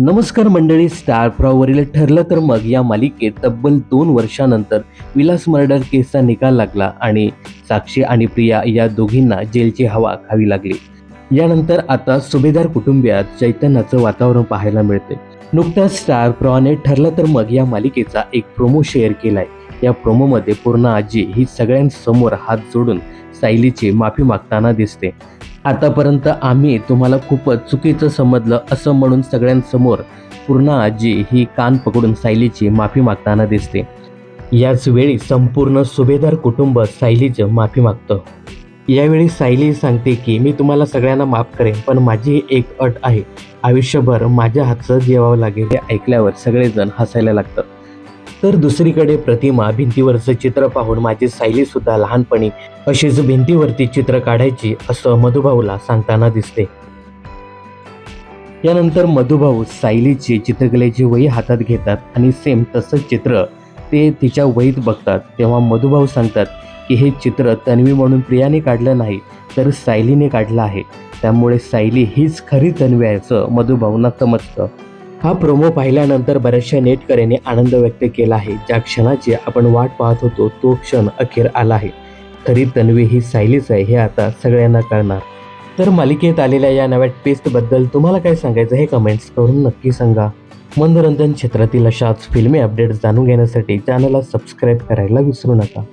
नमस्कार मंडळी स्टार प्रॉवरील ठरलं तर मग या मालिकेत तब्बल दोन वर्षानंतर विलास मर्डर केसचा निकाल लागला आणि साक्षी आणि प्रिया या दोघींना जेलची हवा खावी लागली. यानंतर आता सुभेदार कुटुंबियात चैतन्याचं वातावरण पाहायला मिळते. नुकताच स्टार प्रॉने ठरलं तर मग या मालिकेचा एक प्रोमो शेअर केलाय. या प्रोमोमध्ये पूर्ण आजी ही सगळ्यांसमोर हात जोडून सायलीची माफी मागताना दिसते. आतापर्यंत आम्ही तुम्हाला खूपच चुकीचं समजलं असं म्हणून सगळ्यांसमोर पूर्ण आजी ही कान पकडून सायलीची माफी मागताना दिसते. याच वेळी संपूर्ण सुभेदार कुटुंब सायलीचं माफी मागतं. यावेळी सायली सांगते की मी तुम्हाला सगळ्यांना माफ करेन पण माझी एक अट आहे. आयुष्यभर माझ्या हातचं जेवावं लागेल. हे ऐकल्यावर सगळेजण हसायला लागतात. तर दुसरीकडे प्रतिमा भिंतीवरचं चित्र पाहून माझी सायली सुद्धा लहानपणी अशीच भिंतीवरती चित्र काढायची असं मधुभाऊला सांगताना दिसते यानंतर मधुभाऊ सायलीची चित्रकलेची वही हातात घेतात आणि सेम तसंच चित्र ते तिच्या वहीत बघतात. तेव्हा मधुभाऊ सांगतात की हे चित्र तन्वी म्हणून प्रियाने काढलं नाही तर सायलीने काढलं आहे. त्यामुळे सायली हीच खरी तन्वी आहे असं मधुभाऊंना समजतं. हा प्रोमो पाहिल्यानंतर बऱ्याचशा नेटकऱ्यांनी आनंद व्यक्त केला आहे. ज्या क्षणाची आपण वाट पाहत होतो तो क्षण अखेर आला आहे. खरी तन्वी ही सायलीच आहे हे आता सगळ्यांना कळणार. तर मालिकेत आलेल्या या नव्या टेस्टबद्दल तुम्हाला काय सांगायचं हे कमेंट्स करून नक्की सांगा. मनोरंजन क्षेत्रातील अशाच फिल्मी अपडेट्स जाणून घेण्यासाठी चॅनलला सबस्क्राईब करायला विसरू नका.